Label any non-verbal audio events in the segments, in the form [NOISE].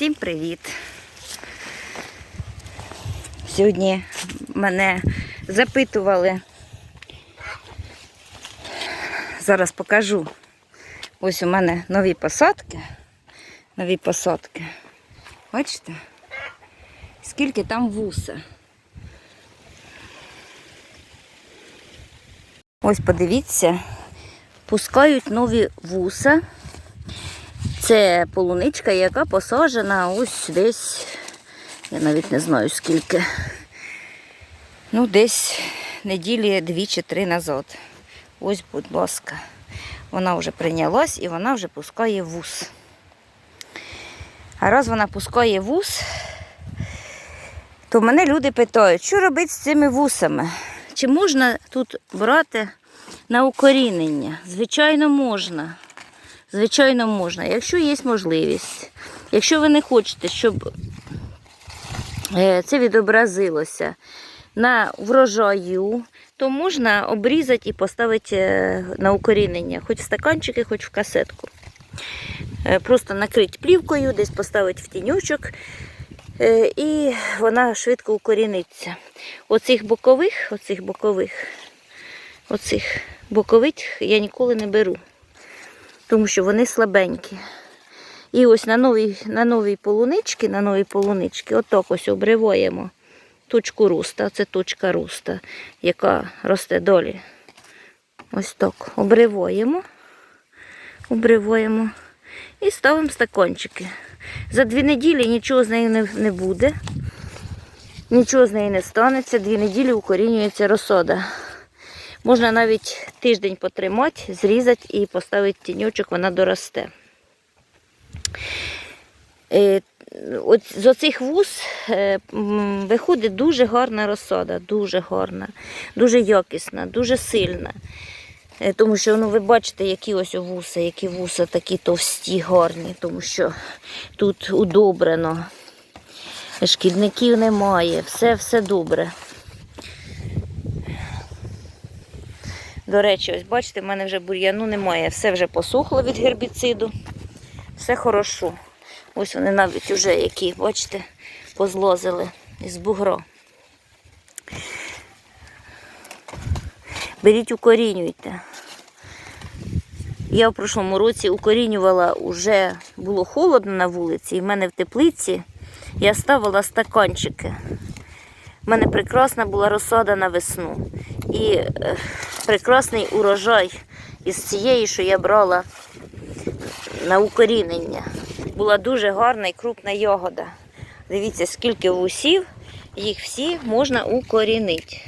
Всім привіт! Сьогодні мене запитували. Зараз покажу. Ось у мене нові посадки. Нові посадки. Бачите? Скільки там вуса. Ось подивіться, пускають нові вуса. Це полуничка, яка посаджена ось десь, я навіть не знаю скільки. Ну, десь неділі дві чи три назад. Ось, будь ласка. Вона вже прийнялась і вона вже пускає вус. А раз вона пускає вус, то мене люди питають, що робити з цими вусами? Чи можна тут брати на укорінення? Звичайно, можна. Звичайно, можна, якщо є можливість. Якщо ви не хочете, щоб е, це відобразилося на врожаю, то можна обрізати і поставити е, на укорінення, хоч в стаканчики, хоч в касетку. Е, Просто накрити плівкою, десь поставити в тінючок, і вона швидко укоріниться. Оцих бокових, оцих бокових, оцих бокових я ніколи не беру тому що вони слабенькі. І ось на новій, на новій полуничці, на новій полуничці, отак ось обриваємо точку руста. Це точка руста, яка росте долі. Ось так. Обриваємо, обриваємо і ставимо стакончики. За дві неділі нічого з нею не, не буде. Нічого з неї не станеться, дві неділі укорінюється розсода. Можна навіть тиждень потримати, зрізати і поставити тіньочок, вона доросте. Е, з оцих вуз е, виходить дуже гарна розсада, дуже гарна, дуже якісна, дуже сильна. Е, Тому що ну, ви бачите, які ось вуса, які вуса такі товсті, гарні, тому що тут удобрено, шкідників немає, все, все добре. До речі, ось бачите, в мене вже бур'яну немає. Все вже посухло від гербіциду. Все хорошо. Ось вони навіть вже які, бачите, позлозили із бугро. Беріть, укорінюйте. Я в прошлому році укорінювала, вже було холодно на вулиці, і в мене в теплиці я ставила стаканчики. У мене прекрасна була розсада на весну. І е, прекрасний урожай із цієї, що я брала на укорінення. Була дуже гарна і крупна ягода. Дивіться, скільки вусів, їх всі можна укорінити.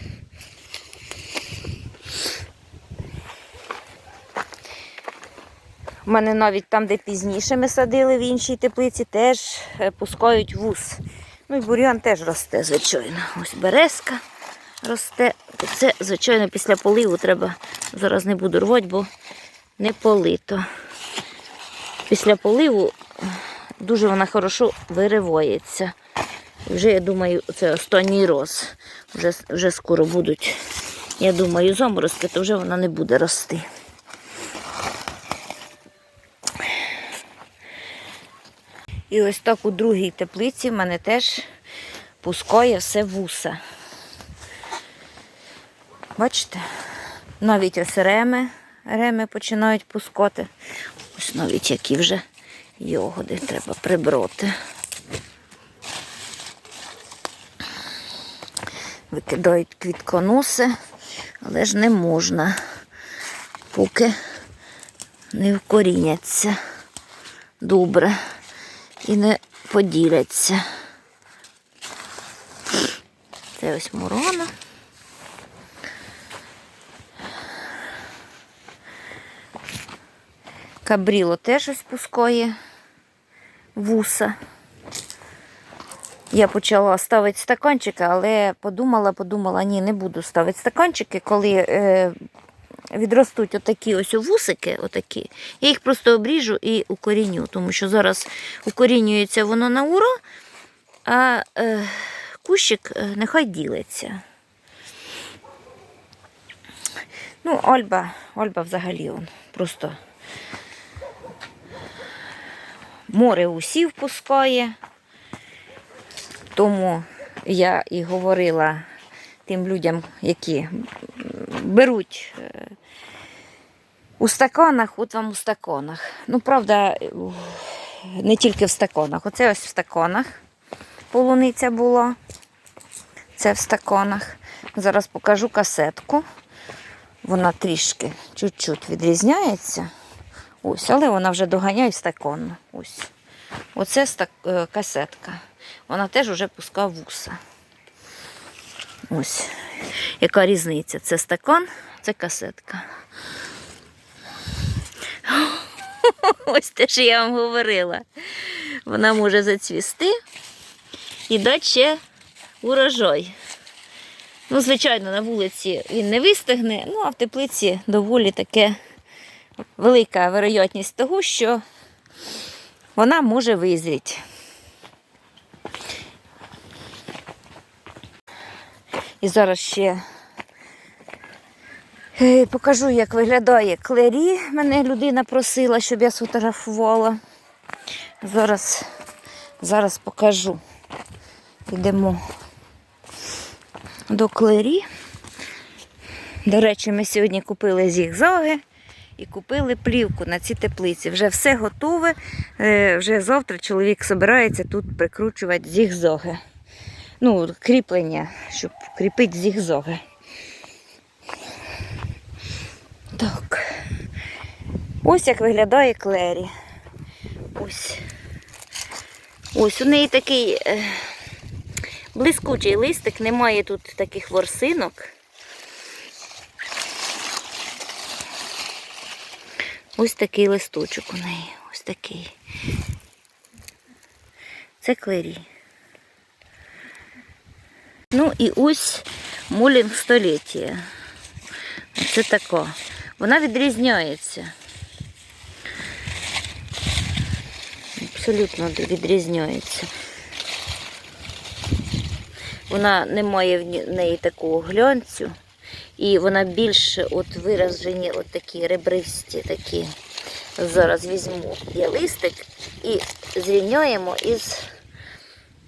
У мене навіть там, де пізніше ми садили в іншій теплиці, теж е, пускають вус. Ну і бур'ян теж росте, звичайно. Ось березка росте. Це, звичайно, після поливу треба. Зараз не буду рвати, бо не полито. Після поливу дуже вона хорошо виривається. Вже, я думаю, це останній роз. Вже, вже скоро будуть, я думаю, заморозки, то вже вона не буде рости. І ось так у другій теплиці в мене теж пускає все вуса. Бачите? Навіть ось реми, реми починають пускати. Ось навіть які вже йогоди треба прибрати. Викидають квітконоси, але ж не можна, поки не вкоріняться добре і не поділяться. Це ось мурона. Кабріло теж ось пускає вуса. Я почала ставити стаканчики, але подумала, подумала, ні, не буду ставити стаканчики, коли е, відростуть отакі ось вусики, отакі, я їх просто обріжу і укоріню, тому що зараз укорінюється воно на ура, а е, кущик е, нехай ділиться. Ну, Альба, Альба взагалі просто море усів пускає. Тому я і говорила тим людям, які беруть е, у стаканах, от вам у стаканах. Ну, правда, не тільки в стаканах. Оце ось в стаканах полуниця була. Це в стаканах. Зараз покажу касетку. Вона трішки чуть-чуть відрізняється. Ось, але вона вже доганяє стаканну. Ось. Оце стак... е, касетка. Вона теж вже пускає вуса. Ось. Яка різниця? Це стакан, це касетка. [GASPS] Ось те, що я вам говорила. Вона може зацвісти і дати ще урожай. Ну, звичайно, на вулиці він не вистигне, ну а в теплиці доволі таке велика вероятність того, що вона може визріти. І зараз ще е, покажу, як виглядає клері. Мене людина просила, щоб я сфотографувала. Зараз, зараз покажу. Йдемо до клері. До речі, ми сьогодні купили зігзаги і купили плівку на ці теплиці. Вже все готове. Е, Вже завтра чоловік збирається тут прикручувати зігзоги. Ну, кріплення, щоб кріпити зігзоги. Так. Ось як виглядає клері. Ось. Ось у неї такий е, блискучий листик, немає тут таких ворсинок. Ось такий листочок у неї. Ось такий. Це клері. Ну і ось мулінг століття. Оце тако. Вона відрізняється. Абсолютно відрізняється. Вона не має в неї такого глянцю. І вона більш от виражені от такі ребристі такі. Зараз візьму я листик і зрівняємо із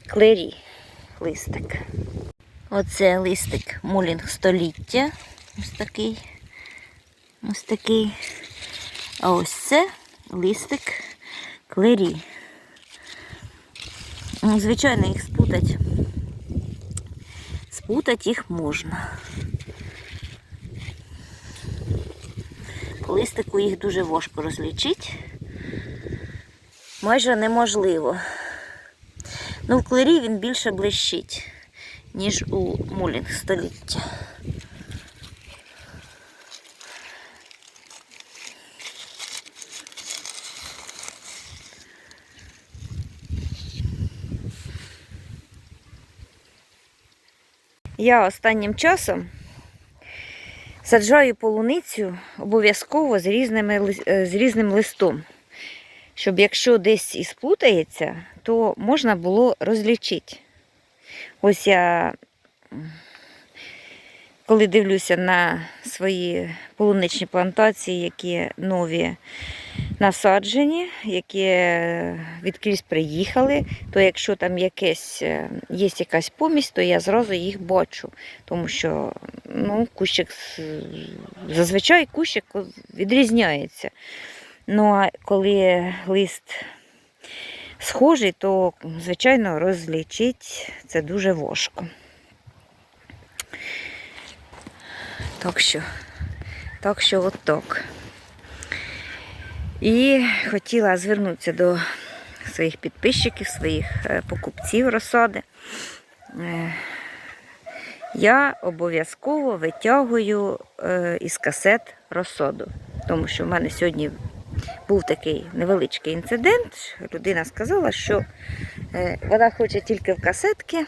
клері листик. Оце листик мулінг століття. Ось такий. Ось такий. А ось це листик клері. Ну, Звичайно, їх спутати. Спутати їх можна. По листику їх дуже важко розлічити. Майже неможливо. Ну, в клері він більше блищить, ніж у мулінг століття. Я останнім часом саджаю полуницю обов'язково з, різними, е, з різним листом, щоб якщо десь і сплутається, то можна було розлічити. Ось я, коли дивлюся на свої полуничні плантації, які нові насаджені, які відкрізь приїхали, то якщо там якесь, е, є якась помість, то я зразу їх бачу. Тому що ну, кущик зазвичай кущик відрізняється. Ну а коли лист схожий, то, звичайно, розлічить це дуже важко. Так що, так що от так. І хотіла звернутися до своїх підписчиків, своїх е, покупців розсади. Я обов'язково витягую е, із касет розсаду, тому що в мене сьогодні був такий невеличкий інцидент. Людина сказала, що е, вона хоче тільки в касетки,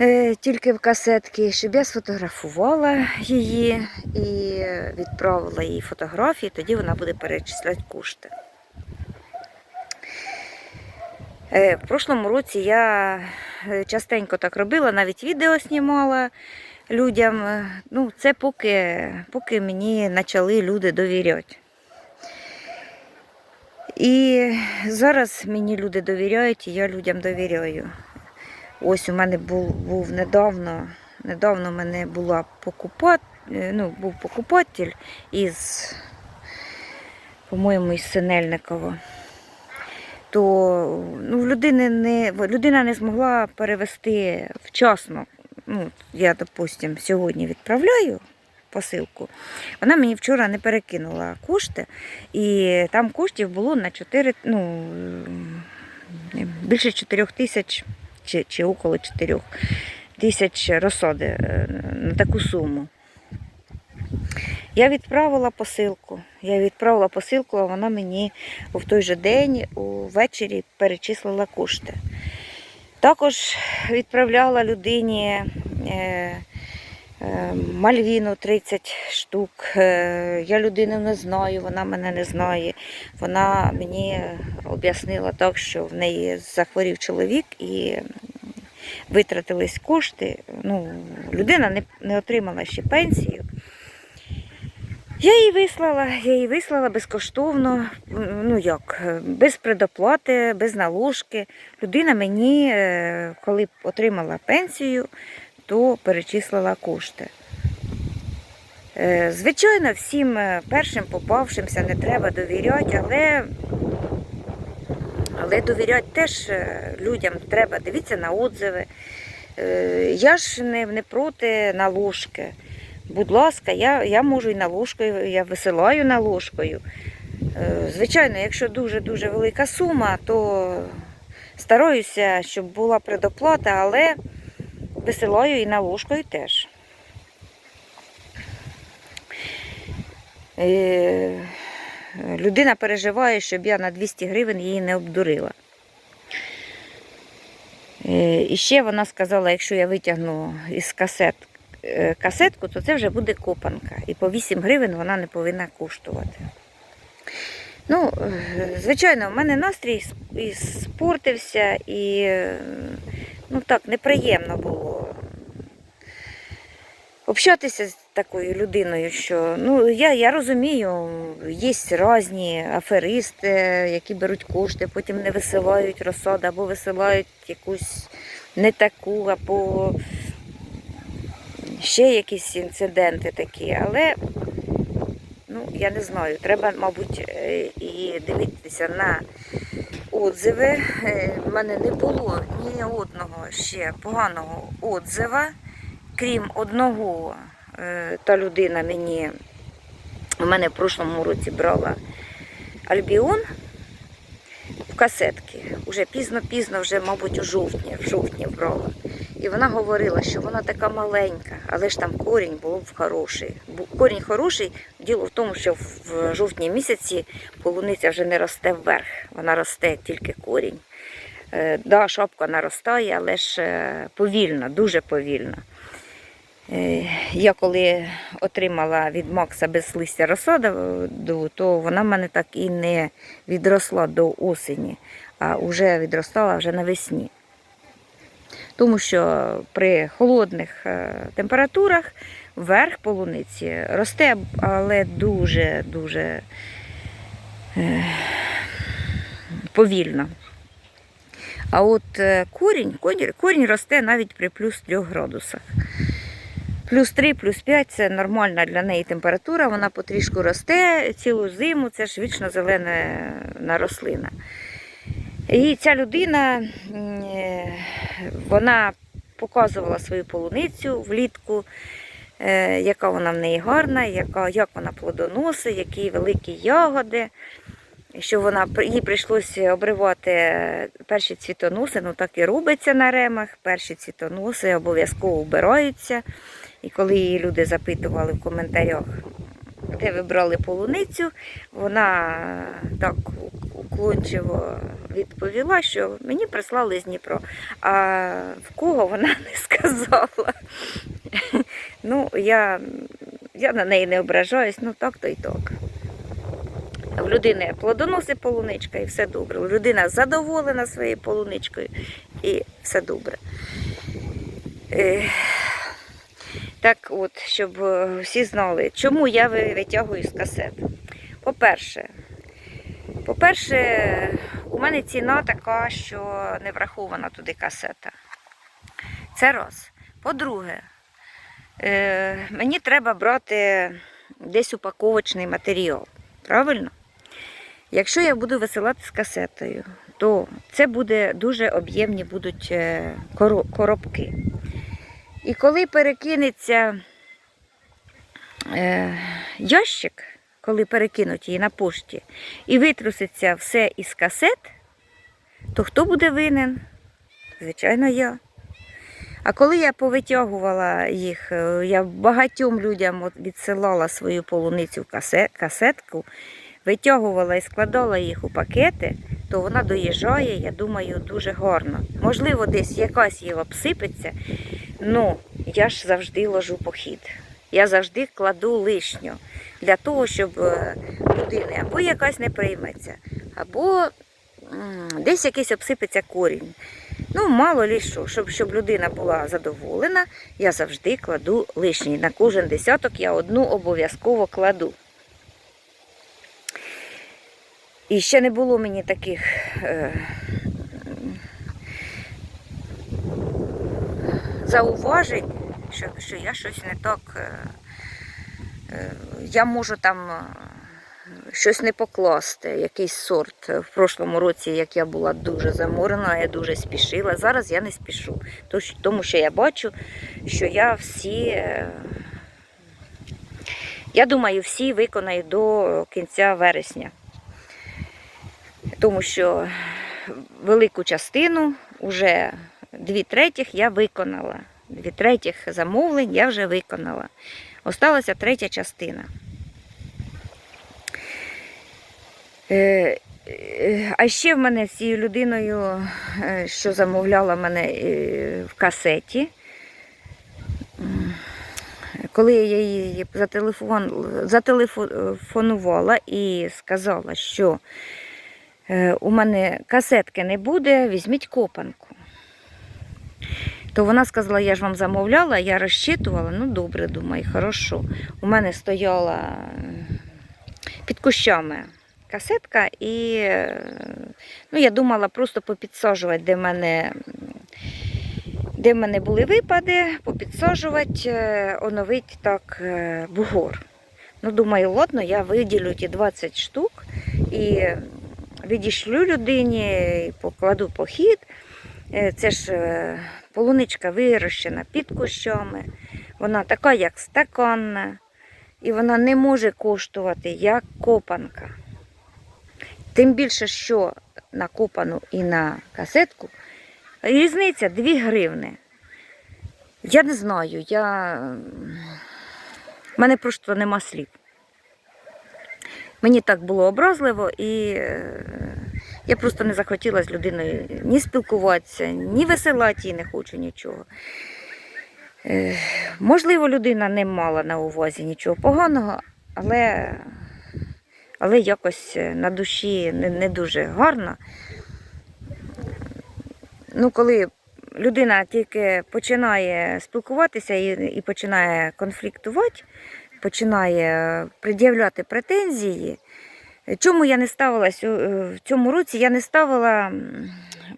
е, тільки в касетки, щоб я сфотографувала її і відправила їй фотографії, тоді вона буде перечисляти кошти. В прошлому році я частенько так робила, навіть відео знімала людям. Е, Ну, це поки, поки мені почали люди довіряти. І зараз мені люди довіряють, і я людям довіряю. Ось у мене був, був недавно, недавно мене була покупат, е, ну, був покупатель із, по-моєму, із Синельникова. То ну, людини не, людина не змогла перевести вчасно. Ну, я, допустим, сьогодні відправляю посилку. Вона мені вчора не перекинула кошти, і там коштів було на 4, ну, більше 4 тисяч чи, чи около 4 тисяч розсади е, на таку суму. Я відправила посилку. Я відправила посилку, а вона мені в той же день увечері перечислила кошти. Також відправляла людині е, е, Мальвіну 30 штук. Е, Я людину не знаю, вона мене не знає. Вона мені об'яснила так, що в неї захворів чоловік і витратились кошти. Ну, людина не, не отримала ще пенсію. Я її вислала, я її вислала безкоштовно, ну як, е, без предоплати, без наложки. Людина мені, е, коли отримала пенсію, то перечислила кошти. Е, Звичайно, всім першим попавшимся не треба довіряти, але, але довіряти теж людям треба. Дивіться на отзиви. Я ж не, не проти наложки. Будь ласка, я, я можу і наложкою, я висилаю наложкою. Е, Звичайно, якщо дуже-дуже велика сума, то стараюся, щоб була предоплата, але висилаю і наложкою теж. Е, Людина переживає, щоб я на 200 гривень її не обдурила. Е, І ще вона сказала, якщо я витягну із касет касетку, то це вже буде копанка. І по 8 гривень вона не повинна коштувати. Ну, е, звичайно, в мене настрій і спортився, і е, ну так, неприємно було общатися з такою людиною, що ну я, я розумію, є різні аферисти, які беруть кошти, потім не висилають розсаду, або висилають якусь не таку, або ще якісь інциденти такі. Але ну, я не знаю, треба, мабуть, е, і дивитися на отзиви. У мене не було ні одного ще поганого отзива крім одного, е, та людина мені у мене в прошлому році брала альбіон касетки. Уже пізно-пізно, вже, мабуть, у жовтні, в жовтні брала. І вона говорила, що вона така маленька, але ж там корінь був хороший. Корінь хороший. Діло в тому, що в жовтні місяці полуниця вже не росте вверх, вона росте тільки корінь. Е, Да, шапка наростає, але ж е, повільно, дуже повільно. Е, Я коли отримала від Макса без листя розсаду, то вона в мене так і не відросла до осені, а вже відростала вже навесні. Тому що при холодних е, температурах верх полуниці росте, але дуже-дуже е, повільно. А от корінь, корінь росте навіть при плюс 3 градусах. Плюс 3, плюс 5 це нормальна для неї температура, вона потрішку росте цілу зиму, це ж вічно зелена рослина. І ця людина, е, вона показувала свою полуницю влітку, е, яка вона в неї гарна, яка, як вона плодоносить, які великі ягоди. Що вона їй прийшлося обривати перші цвітоноси, ну так і робиться на ремах. Перші цвітоноси обов'язково вбираються. І коли її люди запитували в коментарях, де ви брали полуницю, вона так уклончиво відповіла, що мені прислали з Дніпро. А в кого вона [LAUGHS] не сказала. Ну, я, я на неї не ображаюсь, ну так то й так. В людини плодоносить полуничка і все добре. Людина задоволена своєю полуничкою і все добре. Так от, щоб е, всі знали, чому я витягую з касет. По-перше, По-перше, у мене ціна така, що не врахована туди касета. Це раз. По-друге, е, мені треба брати десь упаковочний матеріал. Правильно? Якщо я буду висилати з касетою, то це буде дуже об'ємні будуть е, коробки. І коли перекинеться е, ящик, коли перекинуть її на пошті, і витруситься все із касет, то хто буде винен? Звичайно, я. А коли я повитягувала їх, е, я багатьом людям відсилала свою полуницю касетку, витягувала і складала їх у пакети, то вона доїжджає, я думаю, дуже гарно. Можливо, десь якась її обсипеться, але я ж завжди ложу похід. Я завжди кладу лишню для того, щоб е, людини або якась не прийметься, або десь якийсь обсипеться корінь. Ну, мало лі що, щоб, щоб людина була задоволена, я завжди кладу лишній. На кожен десяток я одну обов'язково кладу. І ще не було мені таких е, зауважень, що, що я щось не так. Е, е, я можу там е, щось не покласти, якийсь сорт. В прошлому році, як я була дуже заморена, я дуже спішила. Зараз я не спішу, тому що я бачу, що я всі. е, Я думаю, всі виконаю до кінця вересня. Тому що велику частину, вже дві третіх я виконала. Дві третіх замовлень я вже виконала. Осталася третя частина. Е, е, А ще в мене з цією людиною, е, що замовляла мене в касеті, коли я зателефон, зателефонувала і сказала, що у мене касетки не буде, візьміть копанку. То вона сказала, я ж вам замовляла, я розчитувала, ну добре, думаю, хорошо. У мене стояла е, під кущами касетка, і е, ну, я думала просто попідсаджувати, де в мене, де в мене були випади, попідсаджувати, е, оновити так е, бугор. Ну, думаю, ладно, я виділю ті 20 штук і відішлю людині, покладу похід. Е, Це ж е, полуничка вирощена під кущами. Вона така, як стаканна, і вона не може коштувати як копанка. Тим більше, що на копану і на касетку різниця 2 гривни. Я не знаю, я... в мене просто нема слів. Мені так було образливо, і е, я просто не захотіла з людиною ні спілкуватися, ні висилати не хочу нічого. Е, Можливо, людина не мала на увазі нічого поганого, але, але якось е, на душі не, не дуже гарно. Ну, коли людина тільки починає спілкуватися і, і починає конфліктувати, починає пред'являти претензії. Чому я не ставилась е, в цьому році я не ставила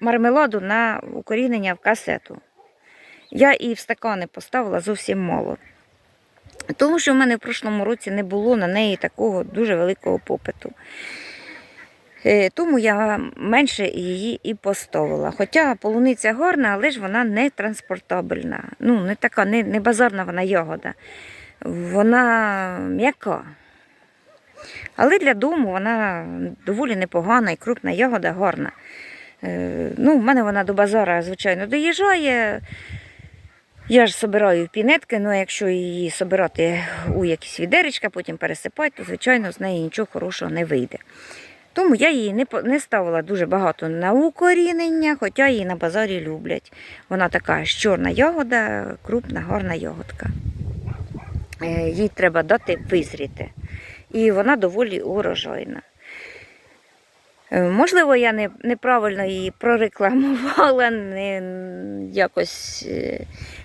мармеладу на укорінення в касету. Я і в стакани поставила зовсім мало. Тому що в мене в прошлому році не було на неї такого дуже великого попиту. Е, Тому я менше її і поставила. Хоча полуниця гарна, але ж вона не транспортабельна. Ну, не така, не, не базарна вона ягода. Вона м'яка. Але для дому вона доволі непогана і крупна ягода гарна. Е, Ну, в мене вона до базара, звичайно, доїжджає. Я ж собираю пінетки, ну а якщо її собирати у якісь відеречка, потім пересипати, то, звичайно, з неї нічого хорошого не вийде. Тому я її не ставила дуже багато на укорінення, хоча її на базарі люблять. Вона така ж чорна ягода, крупна, гарна ягодка. Е, Їй треба дати визріти. І вона доволі урожайна. Е, Можливо, я не, неправильно її прорекламувала, не якось. е,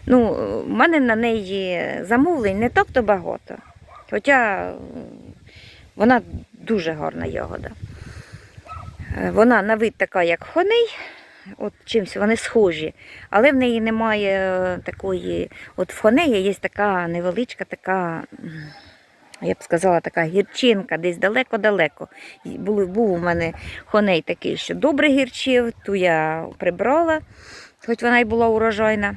Ну, в мене на неї замовлень не так-то багато. Хоча вона дуже гарна ягода. Вона на вид така, як хоней, от чимось вони схожі, але в неї немає е, такої. От в хонеї є така невеличка, така, я б сказала, така гірчинка, десь далеко-далеко. Був у мене хоней такий, що добре гірчив, ту я прибрала, хоч вона й була урожайна.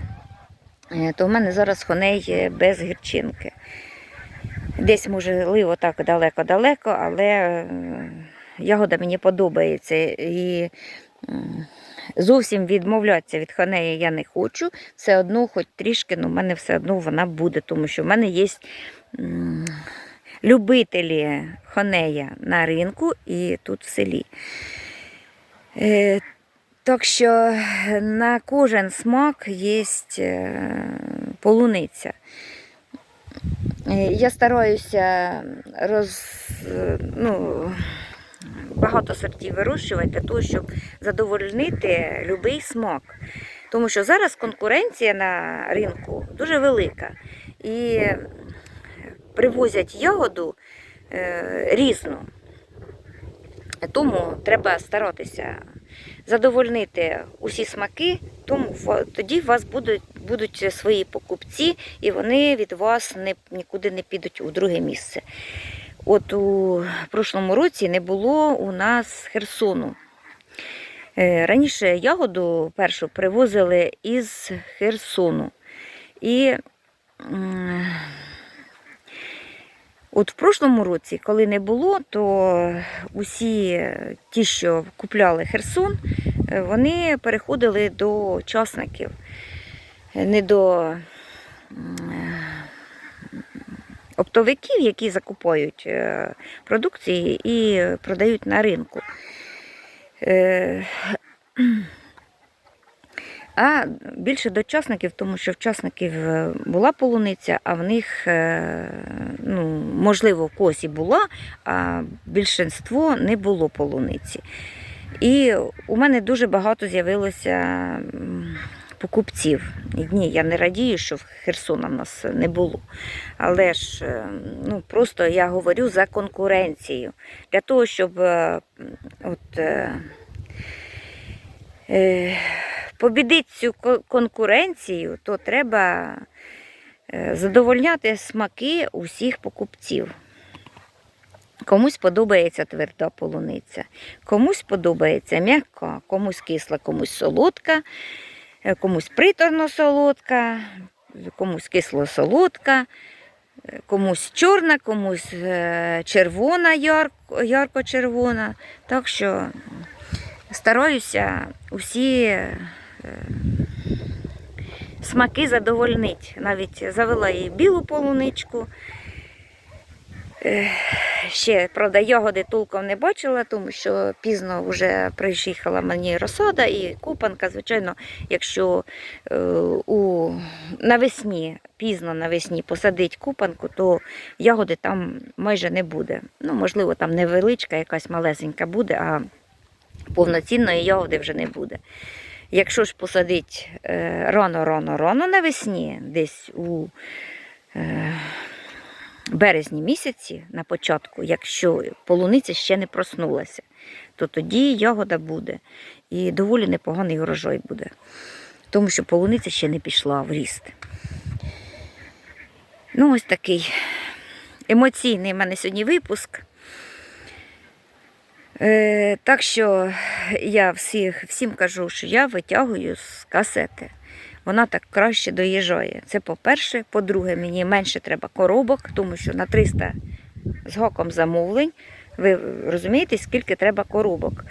Е, То в мене зараз хоней без гірчинки. Десь, можливо, так далеко-далеко, але ягода мені подобається. І зовсім відмовлятися від ханеї я не хочу. Все одно, хоч трішки, але в мене все одно вона буде, тому що в мене є любителі ханея на ринку і тут в селі. Е, Так що на кожен смак є полуниця. Е, Я стараюся роз, е, ну, багато сортів вирощувати для того, щоб задовольнити будь-який смак. Тому що зараз конкуренція на ринку дуже велика. І привозять ягоду е, різну. Тому треба старатися задовольнити усі смаки, тому тоді у вас будуть, будуть свої покупці, і вони від вас не, нікуди не підуть у друге місце. От у прошлому році не було у нас Херсону. Е, Раніше ягоду першу привозили із Херсону. І От в прошлому році, коли не було, то усі ті, що купляли Херсон, е, вони переходили до частників, е, не до оптовиків, які закупають е, продукції і продають на ринку. Е, [CLEARS THROAT] А більше до часників, тому що в часників е, була полуниця, а в них, ну, можливо, в когось і була, а більшинство не було полуниці. І у мене дуже багато з'явилося покупців. Ні, я не радію, що Херсона в нас не було. Але ж е, ну, просто я говорю за конкуренцію. Для того, щоб е, от, е, е, побідити цю конкуренцію, то треба задовольняти смаки усіх покупців. Комусь подобається тверда полуниця, комусь подобається м'яка, комусь кисла, комусь солодка, комусь приторно солодка, комусь кисло солодка, е, комусь чорна, комусь е, червона, ярко- ярко-червона. Так що стараюся усі е, смаки задовольнити. Навіть завела їй білу полуничку. Ще, правда, ягоди толком не бачила, тому що пізно вже приїхала мені розсада і купанка. Звичайно, якщо е, у, навесні, пізно навесні посадить купанку, то ягоди там майже не буде. Ну, можливо, там невеличка, якась малесенька буде, а повноцінної ягоди вже не буде. Якщо ж посадить е, рано-рано-рано навесні, десь у е, березні місяці на початку, якщо полуниця ще не проснулася, то тоді ягода буде і доволі непоганий урожай буде. Тому що полуниця ще не пішла в ріст. Ну, ось такий емоційний в мене сьогодні випуск. Е, так що я всіх, всім кажу, що я витягую з касети. Вона так краще доїжджає. Це по-перше. По-друге, мені менше треба коробок, тому що на 300 з гоком замовлень. Ви розумієте, скільки треба коробок.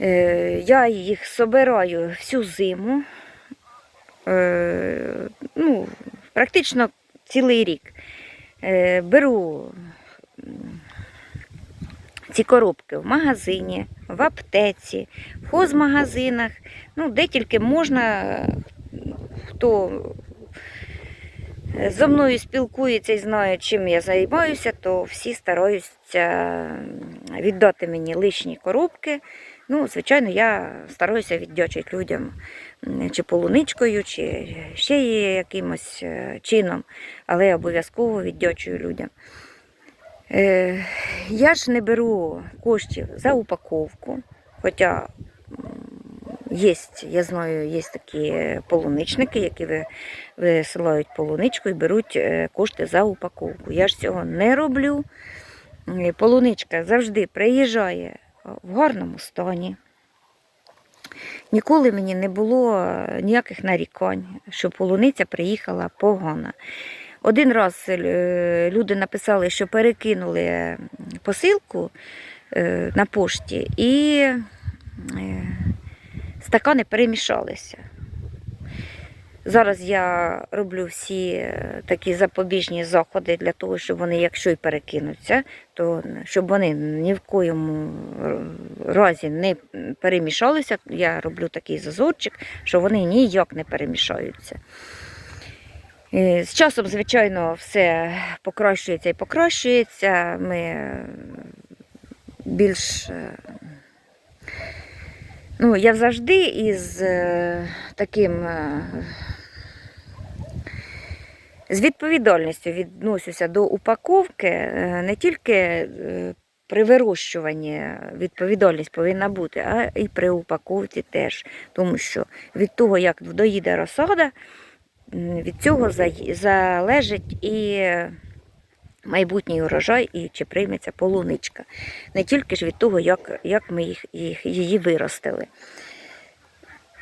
Е, я їх собираю всю зиму. Е, ну, практично цілий рік. Е, беру ці коробки в магазині, в аптеці, в хозмагазинах, ну, де тільки можна, хто зо мною спілкується і знає, чим я займаюся, то всі стараються віддати мені лишні коробки. Ну, звичайно, я стараюся віддячити людям чи полуничкою, чи ще якимось е, чином, але я обов'язково віддячую людям. Е, я ж не беру коштів за упаковку, хоча є, я знаю, є такі полуничники, які висилають полуничку і беруть е, кошти за упаковку. Я ж цього не роблю. Е, Полуничка завжди приїжджає в гарному стані. Ніколи мені не було е, ніяких нарікань, що полуниця приїхала погана. Один раз е, люди написали, що перекинули посилку е, на пошті і е, стакани перемішалися. Зараз я роблю всі е, такі запобіжні заходи для того, щоб вони, якщо й перекинуться, то щоб вони ні в коєму е, разі не перемішалися. Я роблю такий зазорчик, що вони ніяк не перемішаються. Е, З часом, звичайно, все покращується і покращується. Ми більш. Ну, я завжди із е, таким. е, з відповідальністю відносюся до упаковки е, не тільки при вирощуванні відповідальність повинна бути, а і при упаковці теж. Тому що від того, як доїде розсада, від цього залежить і майбутній урожай, і чи прийметься полуничка. Не тільки ж від того, як, як ми їх, їх, її виростили.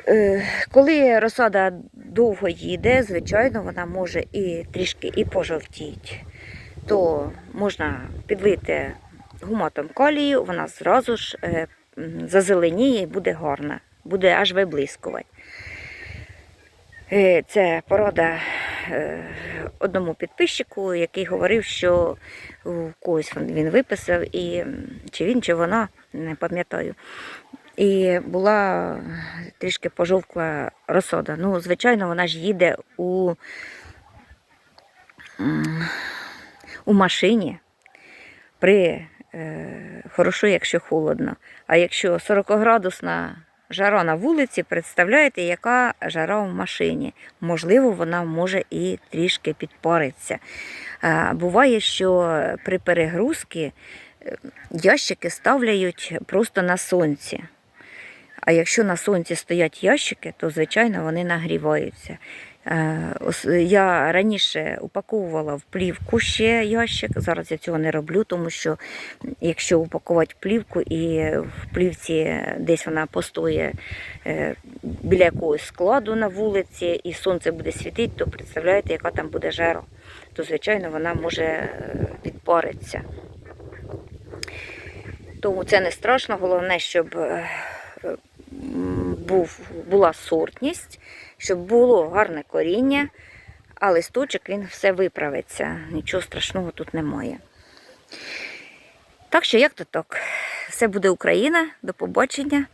Е, Коли розсада довго їде, звичайно, вона може і трішки і пожовтіти, то можна підлити гуматом калію, вона зразу ж е, зазеленіє і буде гарна, буде аж виблискувати. Е, Це порада е, одному підписчику, який говорив, що когось він- він виписав, і чи він, чи вона, не пам'ятаю. І була трішки пожовкла розсода. Ну, звичайно, вона ж їде у, у машині при е, хорошо, якщо холодно. А якщо 40-градусна жара на вулиці, представляєте, яка жара в машині. Можливо, вона може і трішки підпариться. Е, Буває, що при перегрузці е, ящики ставляють просто на сонці. А якщо на сонці стоять ящики, то звичайно вони нагріваються. Е, Я раніше упаковувала в плівку ще ящик. Зараз я цього не роблю, тому що якщо упакувати плівку і в плівці десь вона постоє е, біля якогось складу на вулиці, і сонце буде світити, то представляєте, яка там буде жара. То, звичайно, вона може е, підпаритися. Тому це не страшно. Головне, щоб був, була сортність, щоб було гарне коріння, а листочок він все виправиться. Нічого страшного тут немає. Так що, як то так, все буде Україна. До побачення.